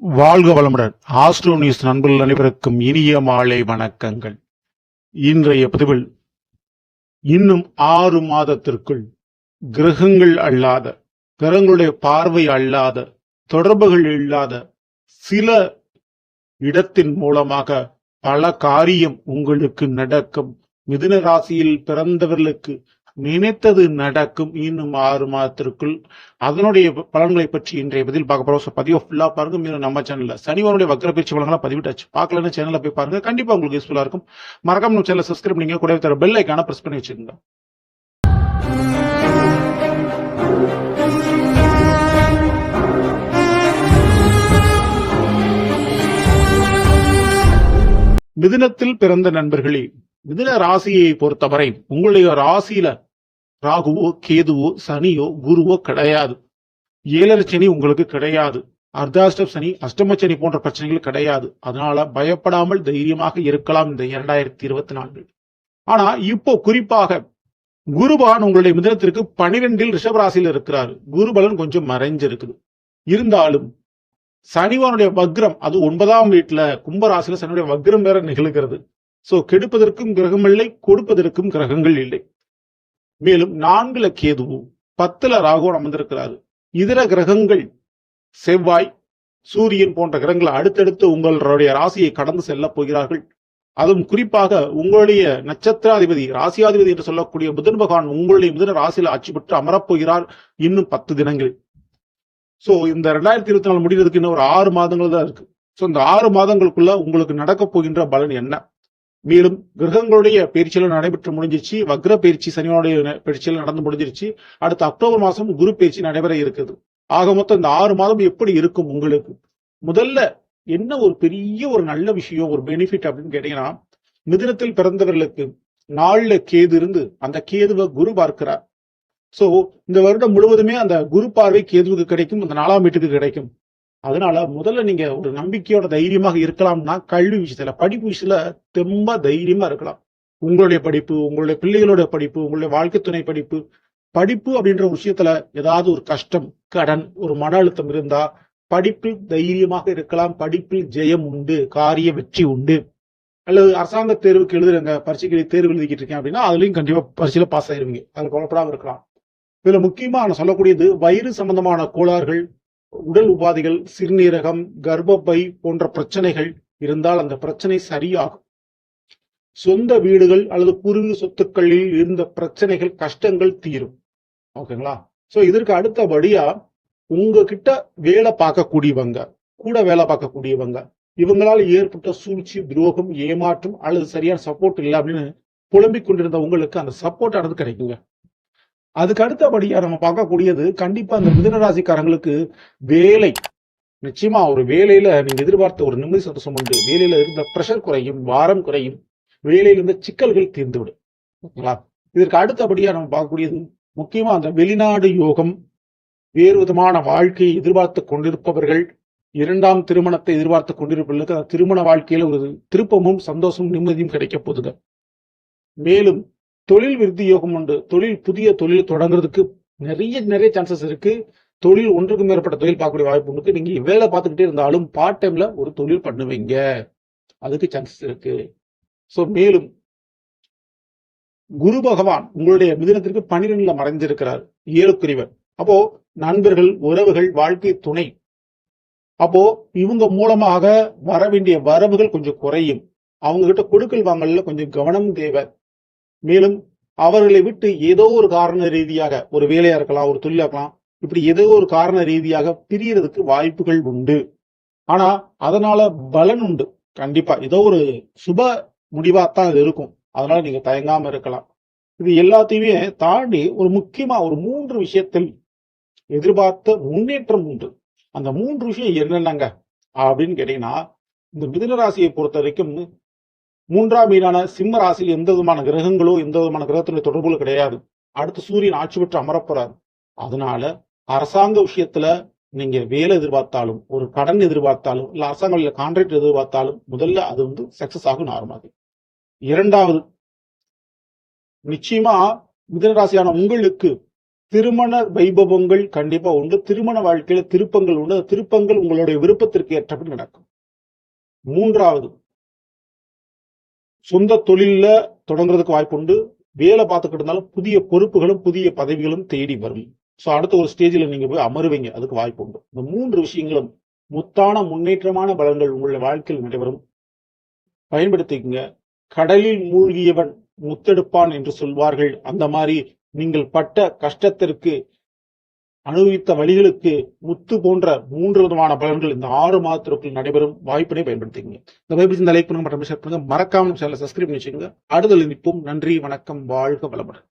வாழ்க வளமுடன். Astro news நண்பர்கள் அனைவருக்கும் இனிய மாலை வணக்கங்கள். இன்றைய பதிவில் இன்னும் ஆறு மாதத்திற்குள் கிரகங்கள் அல்லாத கிரகங்களுடைய பார்வை அல்லாத தொடர்புகள் இல்லாத சில இடத்தின் மூலமாக பல காரியம் உங்களுக்கு நடக்கும். மிதுன ராசியில் பிறந்தவர்களுக்கு நினைத்தது நடக்கும் இன்னும் ஆறு மாதத்திற்குள். அதனுடைய பலன்களை பற்றி இன்றைய பதில் பார்க்க போறோம். பதிவை ஃபுல்லா பாருங்க. மீண்டும் நம்ம சேனல்ல சனிவாருடைய வக்ர பயிற்சி பதிவிட்டாச்சு. பார்க்கலன்னு சேனல்ல போய் பாருங்க. கண்டிப்பா உங்களுக்கு யூஸ்ஃபுல்லா இருக்கும். மறக்காம நம்ம சேனலை சப்ஸ்கிரைப் பண்ணிங்க கூட தர பெல் ஐக்கான ப்ரெஸ் பண்ணி வச்சுக்கோங்க மிதுனத்தில் பிறந்த நண்பர்களே மிதுன ராசியை பொறுத்தவரை உங்களுடைய ராசியில ராகுவோ கேதுவோ சனியோ குருவோ கிடையாது. ஏழரை சனி உங்களுக்கு கிடையாது. அர்த்தாஷ்டம சனி அஷ்டம சனி போன்ற பிரச்சனைகள் கிடையாது. அதனால பயப்படாமல் தைரியமாக இருக்கலாம் இந்த இரண்டாயிரத்தி இருபத்தி நான்கு. ஆனா இப்போ குறிப்பாக குருபான் உங்களுடைய மிதனத்திற்கு பனிரெண்டில் ரிஷபராசியில் இருக்கிறார். குருபலன் கொஞ்சம் மறைஞ்சிருக்குது. இருந்தாலும் சனிவானுடைய வக்ரம் அது ஒன்பதாம் வீட்டுல கும்பராசியில சனியுடைய வக்ரம் வேற நிகழ்கிறது. சோ கெடுப்பதற்கும் கிரகம் இல்லை கொடுப்பதற்கும் கிரகங்கள் இல்லை. மேலும் நான்குல கேதுவும் பத்துல ராகுவும் அமர்ந்திருக்கிறாரு. இதர கிரகங்கள் செவ்வாய் சூரியன் போன்ற கிரகங்கள் அடுத்தடுத்து உங்களுடைய ராசியை கடந்து செல்ல போகிறார்கள். அதுவும் குறிப்பாக உங்களுடைய நட்சத்திராதிபதி ராசியாதிபதி என்று சொல்லக்கூடிய புதன் பகவான் உங்களுடைய புதன ராசியில் ஆட்சி பெற்று அமரப்போகிறார் இன்னும் பத்து தினங்கள். சோ இந்த ரெண்டாயிரத்தி இருபத்தி நாலு முடிகிறதுக்கு இன்னும் ஒரு ஆறு மாதங்கள் தான் இருக்கு. சோ இந்த ஆறு மாதங்களுக்குள்ள உங்களுக்கு நடக்க போகின்ற பலன் என்ன? மேலும் கிரகங்களுடைய பயிற்சியெல்லாம் நடைபெற்று முடிஞ்சிருச்சு. வக்ர பயிற்சி சனியோடைய பயிற்சியெல்லாம் நடந்து முடிஞ்சிருச்சு. அடுத்த அக்டோபர் மாசம் குரு பயிற்சி நடைபெற இருக்குது. ஆக மொத்தம் இந்த ஆறு மாதம் எப்படி இருக்கும் உங்களுக்கு? முதல்ல என்ன ஒரு பெரிய ஒரு நல்ல விஷயம் ஒரு பெனிஃபிட் அப்படின்னு கேட்டீங்கன்னா மிதினத்தில் பிறந்தவர்களுக்கு நாள்ல கேது இருந்து அந்த கேதுவை குரு பார்க்கிறார். சோ இந்த வருடம் முழுவதுமே அந்த குரு பார்வை கேதுவுக்கு கிடைக்கும் அந்த நாலாம் வீட்டுக்கு கிடைக்கும். அதனால முதல்ல நீங்க ஒரு நம்பிக்கையோட தைரியமாக இருக்கலாம்னா கல்வி விஷயத்துல படிப்பு விஷயத்துல தெம்ப தைரியமா இருக்கலாம். உங்களுடைய படிப்பு உங்களுடைய பிள்ளைகளோட படிப்பு உங்களுடைய வாழ்க்கை துணை படிப்பு படிப்பு அப்படின்ற விஷயத்துல ஏதாவது ஒரு கஷ்டம் கடன் ஒரு மன அழுத்தம் இருந்தா படிப்பில் தைரியமாக இருக்கலாம். படிப்பில் ஜெயம் உண்டு காரிய வெற்றி உண்டு. அல்லது அரசாங்க தேர்வுக்கு எழுதுறங்க பரீட்சைக்கு தேர்வு எழுதிக்கிட்டு இருக்கேன் அப்படின்னா அதுலயும் கண்டிப்பா பரீட்சையில பாஸ் ஆயிருவீங்க. அதுல குழப்படாம இருக்கலாம். இதுல முக்கியமா நான் சொல்லக்கூடியது வயிறு சம்பந்தமான கோளாறுகள் உடல் உபாதைகள் சிறுநீரகம் கர்ப்பப்பை போன்ற பிரச்சனைகள் இருந்தால் அந்த பிரச்சனை சரியாகும். சொந்த வீடுகள் அல்லது பூர்வீக சொத்துக்களில் இருந்த பிரச்சனைகள் கஷ்டங்கள் தீரும். ஓகேங்களா? சோ இதற்கு அடுத்தபடியா உங்ககிட்ட வேலை பார்க்கக்கூடியவங்க கூட வேலை பார்க்கக்கூடியவங்க இவங்களால ஏற்பட்ட சூழ்ச்சி துரோகம் ஏமாற்றம் அல்லது சரியான சப்போர்ட் இல்லை அப்படின்னு புலம்பிக் கொண்டிருந்த உங்களுக்கு அந்த சப்போர்ட் ஆனது கிடைக்குங்க. அதுக்கு அடுத்தபடியா நம்ம பார்க்கக்கூடியது கண்டிப்பா அந்த மிதனராசிக்காரங்களுக்கு வேலை. நிச்சயமா ஒரு வேலையில நீங்க எதிர்பார்த்த ஒரு நிம்மதி சந்தோஷம் உண்டு. வேலையில இருந்த ப்ரெஷர் குறையும் வாரம் குறையும். வேலையில இருந்த சிக்கல்கள் தீர்ந்துவிடும். ஓகேங்களா இதற்கு அடுத்தபடியா நம்ம பார்க்கக்கூடியது முக்கியமா அந்த வெளிநாடு யோகம். வேறு விதமான வாழ்க்கையை எதிர்பார்த்து கொண்டிருப்பவர்கள் இரண்டாம் திருமணத்தை எதிர்பார்த்து கொண்டிருப்பவர்களுக்கு அந்த திருமண வாழ்க்கையில ஒரு திருப்பமும் சந்தோஷமும் நிம்மதியும் கிடைக்க போகுதுங்க. மேலும் தொழில் விருத்தி யோகம் உண்டு. தொழில் புதிய தொழில் தொடங்குறதுக்கு நிறைய நிறைய சான்சஸ் இருக்கு. தொழில் ஒன்றுக்கு மேற்பட்ட தொழில் பார்க்கக்கூடிய வாய்ப்பு உண்டு. நீங்க வேலை பார்த்துக்கிட்டே இருந்தாலும் பார்ட் டைம்ல ஒரு தொழில் பண்ணுவீங்க. அதுக்கு சான்சஸ் இருக்கு. ஸோ மேலும் குரு பகவான் உங்களுடைய மிதினத்திற்கு பனிரெண்டுல மறைஞ்சிருக்கிறார் ஏழுக்குரியவர் அப்போ நண்பர்கள் உறவுகள் வாழ்க்கை துணை. அப்போ இவங்க மூலமாக வர வேண்டிய வரவுகள் கொஞ்சம் குறையும். அவங்க கிட்ட கொடுக்கல் வாங்கல கொஞ்சம் கவனம் தேவை. மேலும் அவர்களை விட்டு ஏதோ ஒரு காரண ரீதியாக ஒரு வேலையா இருக்கலாம் ஒரு தொழிலா இருக்கலாம் இப்படி ஏதோ ஒரு காரண ரீதியாக பிரியறதுக்கு வாய்ப்புகள் உண்டு. ஆனா அதனால பலன் உண்டு. கண்டிப்பா ஏதோ ஒரு சுப முடிவாத்தான் அது இருக்கும். அதனால நீங்க தயங்காம இருக்கலாம். இது எல்லாத்தையுமே தாண்டி ஒரு முக்கியமா ஒரு மூன்று விஷயத்தில் எதிர்பார்த்த முன்னேற்றம் உண்டு. அந்த மூன்று விஷயம் என்னென்னங்க? அப்படின்னு கேட்டீங்கன்னா இந்த மிதுன ராசியை பொறுத்த வரைக்கும் மூன்றாம் வீடான சிம்ம ராசியில் எந்த விதமான கிரகங்களோ எந்த விதமான கிரகத்தினுடைய தொடர்புகளும் கிடையாது. அடுத்து சூரியன் ஆட்சி பெற்று அமரப்போறாரு அதனால அரசாங்க விஷயத்துல நீங்க வேலை எதிர்பார்த்தாலும் ஒரு கடன் எதிர்பார்த்தாலும் இல்ல அரசாங்க கான்ட்ராக்ட் எதிர்பார்த்தாலும் முதல்ல அது வந்து சக்சஸ் ஆகும் நார்மலாக இரண்டாவது நிச்சயமா மிதனராசியான உங்களுக்கு திருமண வைபவங்கள் கண்டிப்பா உண்டு. திருமண வாழ்க்கையில திருப்பங்கள் உண்டு. திருப்பங்கள் உங்களுடைய விருப்பத்திற்கு ஏற்றபடி நடக்கும். மூன்றாவது சொந்த தொழில்ல தொடங்குறதுக்கு வாய்ப்பு உண்டு வேலை பார்த்துக்கிட்டு இருந்தாலும் புதிய பொறுப்புகளும் புதிய பதவிகளும் தேடி வரும். சோ அடுத்த ஒரு ஸ்டேஜில் நீங்க போய் அமருவீங்க. அதுக்கு வாய்ப்பு உண்டு இந்த மூன்று விஷயங்களும் முத்தான முன்னேற்றமான பலன்கள் உங்களுடைய வாழ்க்கையில் நடைபெறும். பயன்படுத்திக்கங்க. கடலில் மூழ்கியவன் முத்தெடுப்பான் என்று சொல்வார்கள். அந்த மாதிரி நீங்கள் பட்ட கஷ்டத்திற்கு அனுபவித்த வழிகளுக்கு முத்து போன்ற மூன்று விதமான பலன்கள் இந்த ஆறு மாதத்திற்குள் நடைபெறும் வாய்ப்பினை பயன்படுத்திக்கங்க. இந்த பைபிள் இந்த லைக் பண்ணுங்க மற்றும் ஷேர் பண்ணுங்க. மறக்காம சேனலை சப்ஸ்கிரைப் பண்ணி வச்சுக்கோங்க. அடுதல் நிற்போம் நன்றி வணக்கம் வாழ்க வளமுடன்.